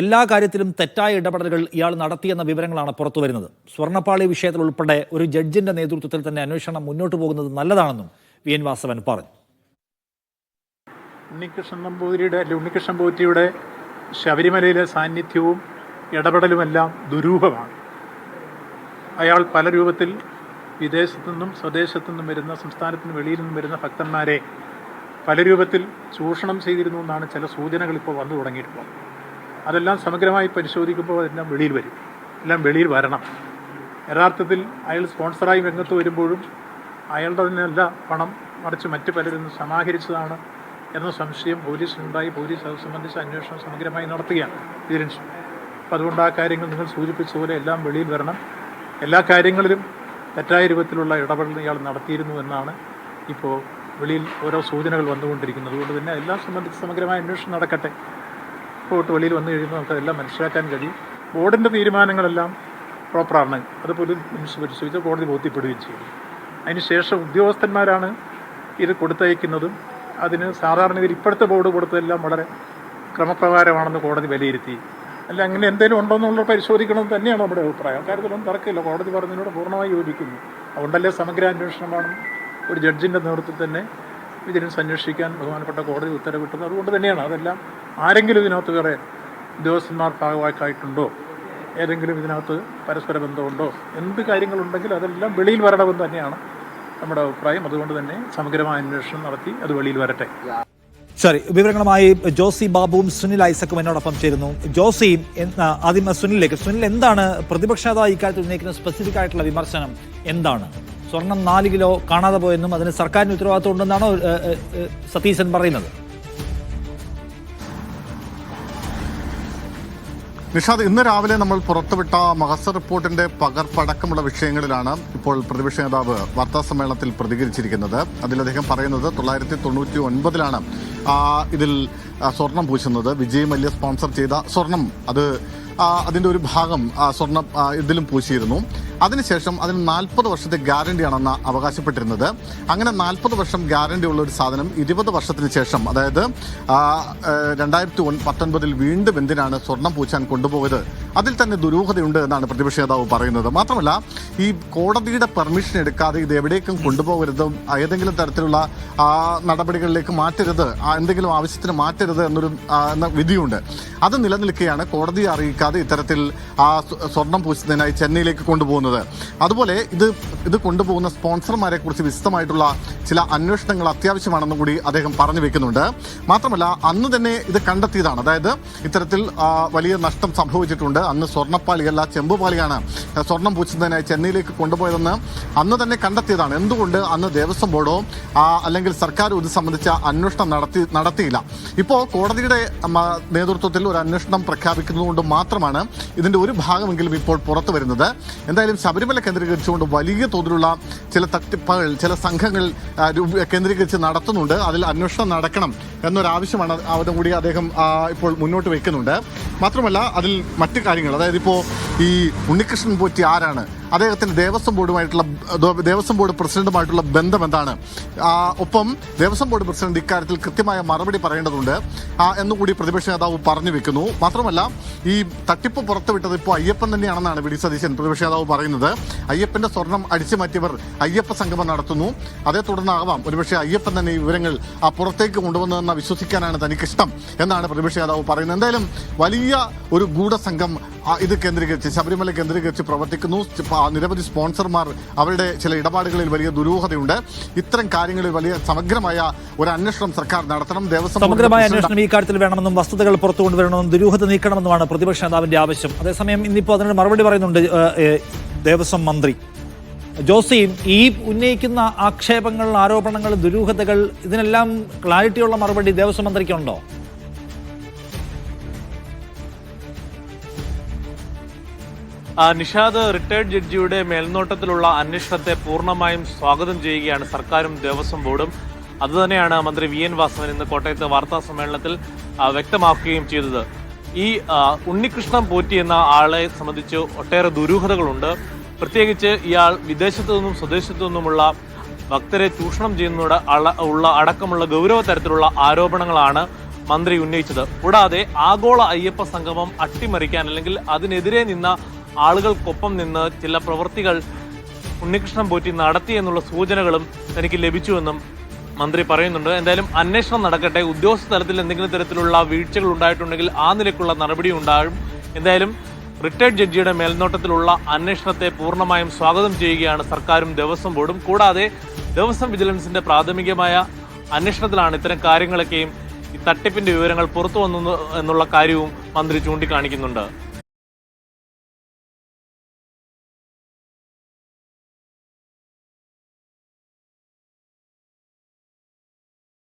എല്ലാ കാര്യത്തിലും തെറ്റായ ഇടപെടലുകൾ ഇയാൾ നടത്തിയെന്ന വിവരങ്ങളാണ് പുറത്തു വരുന്നത്. സ്വർണപ്പാളി വിഷയത്തിൽ ഉൾപ്പെടെ ഒരു ജഡ്ജിന്റെ നേതൃത്വത്തിൽ തന്നെ അന്വേഷണം മുന്നോട്ട് പോകുന്നത് നല്ലതാണെന്നും വി. എൻ. വാസവൻ പറഞ്ഞു. ഉണ്ണികൃഷ്ണൻ നമ്പൂതിരിയുടെ അല്ലെ ഉണ്ണികൃഷ്ണൻ പോറ്റിയുടെ ശബരിമലയിലെ സാന്നിധ്യവും ഇടപെടലുമെല്ലാം ദുരൂഹമാണ്. അയാൾ പല രൂപത്തിൽ വിദേശത്തു നിന്നും സ്വദേശത്തു നിന്നും വരുന്ന സംസ്ഥാനത്തിന് വെളിയിൽ നിന്നും വരുന്ന ഭക്തന്മാരെ പല രൂപത്തിൽ ചൂഷണം ചെയ്തിരുന്നു എന്നാണ് ചില സൂചനകൾ ഇപ്പോൾ വന്നു തുടങ്ങിയിട്ടുള്ളത്. അതെല്ലാം സമഗ്രമായി പരിശോധിക്കുമ്പോൾ അതെല്ലാം വെളിയിൽ വരും. എല്ലാം വെളിയിൽ വരണം. യഥാർത്ഥത്തിൽ അയാൾ സ്പോൺസറായി രംഗത്ത് വരുമ്പോഴും അയാളുടെ തന്നെയല്ല പണം മറിച്ച് മറ്റ് പലരും സമാഹരിച്ചതാണ് എന്ന സംശയം പോലീസിനുണ്ടായി. പോലീസ് അത് സംബന്ധിച്ച് അന്വേഷണം സമഗ്രമായി നടത്തുകയാണ്. വിജിലൻസ് അപ്പം അതുകൊണ്ട് ആ കാര്യങ്ങൾ നിങ്ങൾ സൂചിപ്പിച്ച പോലെ എല്ലാം വെളിയിൽ വരണം. എല്ലാ കാര്യങ്ങളിലും തെറ്റായ രൂപത്തിലുള്ള ഇടപെടൽ ഇയാൾ നടത്തിയിരുന്നു എന്നാണ് ഇപ്പോൾ വെളിയിൽ ഓരോ സൂചനകൾ വന്നുകൊണ്ടിരിക്കുന്നത്. അതുകൊണ്ട് തന്നെ എല്ലാം സംബന്ധിച്ച് സമഗ്രമായ അന്വേഷണം നടക്കട്ടെ. റിപ്പോർട്ട് വെളിയിൽ വന്നു കഴിയുമ്പോൾ നമുക്കതെല്ലാം മനസ്സിലാക്കാൻ കഴിയും. ബോർഡിന്റെ തീരുമാനങ്ങളെല്ലാം പ്രോപ്പറാണ് അത് പോലീസ് പരിശോധിച്ച് കോടതി ബോധ്യപ്പെടുകയും ചെയ്യും. അതിനുശേഷം ഉദ്യോഗസ്ഥന്മാരാണ് ഇത് കൊടുത്തയക്കുന്നതും അതിന് സാധാരണഗതി ഇപ്പോഴത്തെ ബോർഡ് കൊടുത്തതെല്ലാം വളരെ ക്രമപ്രകാരമാണെന്ന് കോടതി വിലയിരുത്തി. അല്ല അങ്ങനെ എന്തെങ്കിലും ഉണ്ടോ എന്നുള്ളത് പരിശോധിക്കണമെന്ന് തന്നെയാണ് നമ്മുടെ അഭിപ്രായം. കാര്യത്തിലൊന്നും തർക്കമില്ല. കോടതി പറഞ്ഞതിനോട് പൂർണമായി യോജിക്കുന്നു. അതുകൊണ്ടല്ലേ സമഗ്ര അന്വേഷണമാണ് ഒരു ജഡ്ജിന്റെ നേതൃത്വത്തിൽ തന്നെ വിജിലൻസ് അന്വേഷിക്കാൻ ബഹുമാനപ്പെട്ട കോടതി ഉത്തരവിട്ടത്. അതുകൊണ്ട് തന്നെയാണ് അതെല്ലാം ആരെങ്കിലും ഇതിനകത്ത് വേറെ ഉദ്യോഗസ്ഥന്മാർ ഭാഗവാക്കായിട്ടുണ്ടോ ഏതെങ്കിലും ഇതിനകത്ത് പരസ്പര ബന്ധമുണ്ടോ? എന്ത് കാര്യങ്ങളുണ്ടെങ്കിൽ അതെല്ലാം വെളിയിൽ വരണമെന്ന് തന്നെയാണ് നമ്മുടെ അഭിപ്രായം. അതുകൊണ്ട് തന്നെ സമഗ്രമായ അന്വേഷണം നടത്തി അത് വെളിയിൽ വരട്ടെ. ശരി വിവരങ്ങളുമായി ജോസി ബാബുവും സുനിൽ ഐസക്കും എന്നോടൊപ്പം ചേരുന്നു. ജോസി ആദ്യം സുനിലേക്ക് സുനിൽ എന്താണ് പ്രതിപക്ഷ നേതാവ് ഇക്കാര്യത്തിൽ ഉന്നയിക്കുന്ന സ്പെസിഫിക് ആയിട്ടുള്ള വിമർശനം? എന്താണ്? സ്വർണം നാല് കിലോ കാണാതെ പോയെന്നും അതിന് സർക്കാരിന് ഉത്തരവാദിത്വം ഉണ്ടെന്നാണോ സതീശൻ പറയുന്നത്? നിഷാദ് ഇന്ന് രാവിലെ നമ്മൾ പുറത്തുവിട്ട മഹസർ റിപ്പോർട്ടിന്റെ പകർപ്പടക്കമുള്ള വിഷയങ്ങളിലാണ് ഇപ്പോൾ പ്രതിപക്ഷ നേതാവ് വാർത്താ സമ്മേളനത്തിൽ പ്രതികരിച്ചിരിക്കുന്നത്. അതിൽ അദ്ദേഹം പറയുന്നത് തൊള്ളായിരത്തി തൊണ്ണൂറ്റി ഒൻപതിലാണ് ഇതിൽ സ്വർണം പൂശുന്നത്. വിജയ് മല്യ സ്പോൺസർ ചെയ്ത സ്വർണം. അത് അതിന്റെ ഒരു ഭാഗം സ്വർണം ഇതിലും പൂശിയിരുന്നു. അതിനുശേഷം അതിന് നാൽപ്പത് വർഷത്തെ ഗ്യാരണ്ടിയാണെന്ന് അവകാശപ്പെട്ടിരുന്നത്. അങ്ങനെ നാൽപ്പത് വർഷം ഗ്യാരണ്ടി ഉള്ള ഒരു സാധനം ഇരുപത് വർഷത്തിന് ശേഷം അതായത് രണ്ടായിരത്തി പത്തൊൻപതിൽ വീണ്ടും എന്തിനാണ് സ്വർണം പൂച്ചാൻ കൊണ്ടുപോയത്? അതിൽ തന്നെ ദുരൂഹതയുണ്ട് എന്നാണ് പ്രതിപക്ഷ നേതാവ് പറയുന്നത്. മാത്രമല്ല ഈ കോടതിയുടെ പെർമിഷൻ എടുക്കാതെ ഇത് എവിടേക്കും കൊണ്ടുപോകരുത് ഏതെങ്കിലും തരത്തിലുള്ള നടപടികളിലേക്ക് മാറ്റരുത് എന്തെങ്കിലും ആവശ്യത്തിന് മാറ്റരുത് എന്നൊരു എന്ന വിധിയുണ്ട്. അത് നിലനിൽക്കുകയാണ് കോടതിയെ അറിയിക്കാതെ ഇത്തരത്തിൽ സ്വർണം പൂശുന്നതിനായി ചെന്നൈയിലേക്ക് കൊണ്ടുപോകുന്നത്. അതുപോലെ ഇത് ഇത് കൊണ്ടുപോകുന്ന സ്പോൺസർമാരെ കുറിച്ച് വിശദമായിട്ടുള്ള ചില അന്വേഷണങ്ങൾ അത്യാവശ്യമാണെന്നും കൂടി അദ്ദേഹം പറഞ്ഞു വെക്കുന്നുണ്ട്. മാത്രമല്ല അന്ന് തന്നെ ഇത് കണ്ടെത്തിയതാണ്. അതായത് ഇത്തരത്തിൽ വലിയ നഷ്ടം സംഭവിച്ചിട്ടുണ്ട്. അന്ന് സ്വർണപ്പാളിയല്ല ചെമ്പുപാളിയാണ് സ്വർണം പൂച്ചുന്നതിനായി ചെന്നൈയിലേക്ക് കൊണ്ടുപോയതെന്ന് അന്ന് തന്നെ കണ്ടെത്തിയതാണ്. എന്തുകൊണ്ട് അന്ന് ദേവസ്വം ബോർഡോ അല്ലെങ്കിൽ സർക്കാർ ഇത് സംബന്ധിച്ച അന്വേഷണം നടത്തി നടത്തിയില്ല? ഇപ്പോൾ കോടതിയുടെ നേതൃത്വത്തിൽ ഒരു അന്വേഷണം പ്രഖ്യാപിക്കുന്നതുകൊണ്ട് മാത്രമാണ് ഇതിന്റെ ഒരു ഭാഗമെങ്കിലും ഇപ്പോൾ പുറത്തു വരുന്നത്. എന്തായാലും ശബരിമല കേന്ദ്രീകരിച്ചുകൊണ്ട് വലിയ തോതിലുള്ള ചില തട്ടിപ്പുകൾ ചില സംഘങ്ങൾ കേന്ദ്രീകരിച്ച് നടത്തുന്നുണ്ട്. അതിൽ അന്വേഷണം നടക്കണം എന്നൊരാവശ്യമാണ് അവിടെ കൂടി അദ്ദേഹം ഇപ്പോൾ മുന്നോട്ട് വയ്ക്കുന്നുണ്ട്. മാത്രമല്ല അതിൽ മറ്റു കാര്യങ്ങൾ അതായത് ഇപ്പോൾ ഈ ഉണ്ണികൃഷ്ണൻ പോറ്റി ആരാണ്? അദ്ദേഹത്തിന് ദേവസ്വം ബോർഡുമായിട്ടുള്ള ദേവസ്വം ബോർഡ് പ്രസിഡന്റുമായിട്ടുള്ള ബന്ധം എന്താണ് ഒപ്പം ദേവസ്വം ബോർഡ് പ്രസിഡന്റ് ഇക്കാര്യത്തിൽ കൃത്യമായ മറുപടി പറയേണ്ടതുണ്ട്. എന്നുകൂടി പ്രതിപക്ഷ നേതാവ് പറഞ്ഞു വെക്കുന്നു. മാത്രമല്ല ഈ തട്ടിപ്പ് പുറത്തുവിട്ടത് ഇപ്പോൾ അയ്യപ്പൻ തന്നെയാണെന്നാണ് വി ഡി സതീശൻ പ്രതിപക്ഷ നേതാവ് പറയുന്നത്. അയ്യപ്പന്റെ സ്വർണം അടിച്ചു മാറ്റിയവർ അയ്യപ്പ സംഗമം നടത്തുന്നു. അതേ തുടർന്നാവാം ഒരുപക്ഷെ അയ്യപ്പൻ തന്നെ ഈ വിവരങ്ങൾ ആ പുറത്തേക്ക് കൊണ്ടുവന്നതെന്ന വിശ്വസിക്കാനാണ് തനിക്കിഷ്ടം എന്നാണ് പ്രതിപക്ഷ നേതാവ് പറയുന്നത്. എന്തായാലും വലിയ ഒരു ഗൂഢസംഘം ഇത് കേന്ദ്രീകരിച്ച് ശബരിമല കേന്ദ്രീകരിച്ച് പ്രവർത്തിക്കുന്നു. നിരവധി സ്പോൺസർമാർ അവരുടെ ചില ഇടപാടുകളിൽ വലിയ ദുരൂഹതയുണ്ട്. ഇത്തരം കാര്യങ്ങളിൽ വലിയ സമഗ്രമായ ഒരു അന്വേഷണം സർക്കാർ നടത്തണം. ദേവസ്വം സമഗ്രമായ അന്വേഷണം ഈ കാര്യത്തിൽ വേണമെന്നും വസ്തുതകൾ പുറത്തു കൊണ്ടുവരണമെന്നും ദുരൂഹത നീക്കണമെന്നുമാണ് പ്രതിപക്ഷ നേതാവിന്റെ ആവശ്യം. അതേസമയം ഇന്നിപ്പോ അതിനോട് മറുപടി പറയുന്നുണ്ട് ദേവസ്വം മന്ത്രി. ജോസിയും ഈ ഉന്നയിക്കുന്ന ആക്ഷേപങ്ങൾ ആരോപണങ്ങൾ ദുരൂഹതകൾ ഇതിനെല്ലാം ക്ലാരിറ്റിയുള്ള മറുപടി ദേവസ്വം മന്ത്രിക്കുണ്ടോ? നിഷാദ് റിട്ടയർഡ് ജഡ്ജിയുടെ മേൽനോട്ടത്തിലുള്ള അന്വേഷണത്തെ പൂർണമായും സ്വാഗതം ചെയ്യുകയാണ് സർക്കാരും ദേവസ്വം ബോർഡും. അതുതന്നെയാണ് മന്ത്രി വി എൻ വാസവൻ ഇന്ന് കോട്ടയത്ത് വാർത്താ സമ്മേളനത്തിൽ വ്യക്തമാക്കുകയും ചെയ്തത്. ഈ ഉണ്ണികൃഷ്ണൻ പോറ്റി എന്ന ആളെ സംബന്ധിച്ച് ഒട്ടേറെ ദുരൂഹതകളുണ്ട്. പ്രത്യേകിച്ച് ഇയാൾ വിദേശത്തു നിന്നും സ്വദേശത്തു നിന്നുമുള്ള ഭക്തരെ ചൂഷണം ചെയ്യുന്നതോട് ഉള്ള അടക്കമുള്ള ഗൗരവ തരത്തിലുള്ള ആരോപണങ്ങളാണ് മന്ത്രി ഉന്നയിച്ചത്. കൂടാതെ ആഗോള അയ്യപ്പ സംഗമം അട്ടിമറിക്കാൻ അല്ലെങ്കിൽ അതിനെതിരെ നിന്ന ആളുകൾക്കൊപ്പം നിന്ന് ചില പ്രവൃത്തികൾ ഉണ്ണികൃഷ്ണൻ പോറ്റി നടത്തി എന്നുള്ള സൂചനകളും തനിക്ക് ലഭിച്ചുവെന്നും മന്ത്രി പറയുന്നുണ്ട്. എന്തായാലും അന്വേഷണം നടക്കട്ടെ. ഉദ്യോഗസ്ഥ തലത്തിൽ എന്തെങ്കിലും തരത്തിലുള്ള വീഴ്ചകൾ ഉണ്ടായിട്ടുണ്ടെങ്കിൽ ആ നിലയ്ക്കുള്ള നടപടി ഉണ്ടാകും. എന്തായാലും റിട്ടയർഡ് ജഡ്ജിയുടെ മേൽനോട്ടത്തിലുള്ള അന്വേഷണത്തെ പൂർണമായും സ്വാഗതം ചെയ്യുകയാണ് സർക്കാരും ദേവസ്വം ബോർഡും. കൂടാതെ ദേവസ്വം വിജിലൻസിന്റെ പ്രാഥമികമായ അന്വേഷണത്തിലാണ് ഇത്തരം കാര്യങ്ങളൊക്കെയും ഈ തട്ടിപ്പിന്റെ വിവരങ്ങൾ പുറത്തു വന്നു എന്നുള്ള കാര്യവും മന്ത്രി ചൂണ്ടിക്കാണിക്കുന്നുണ്ട്.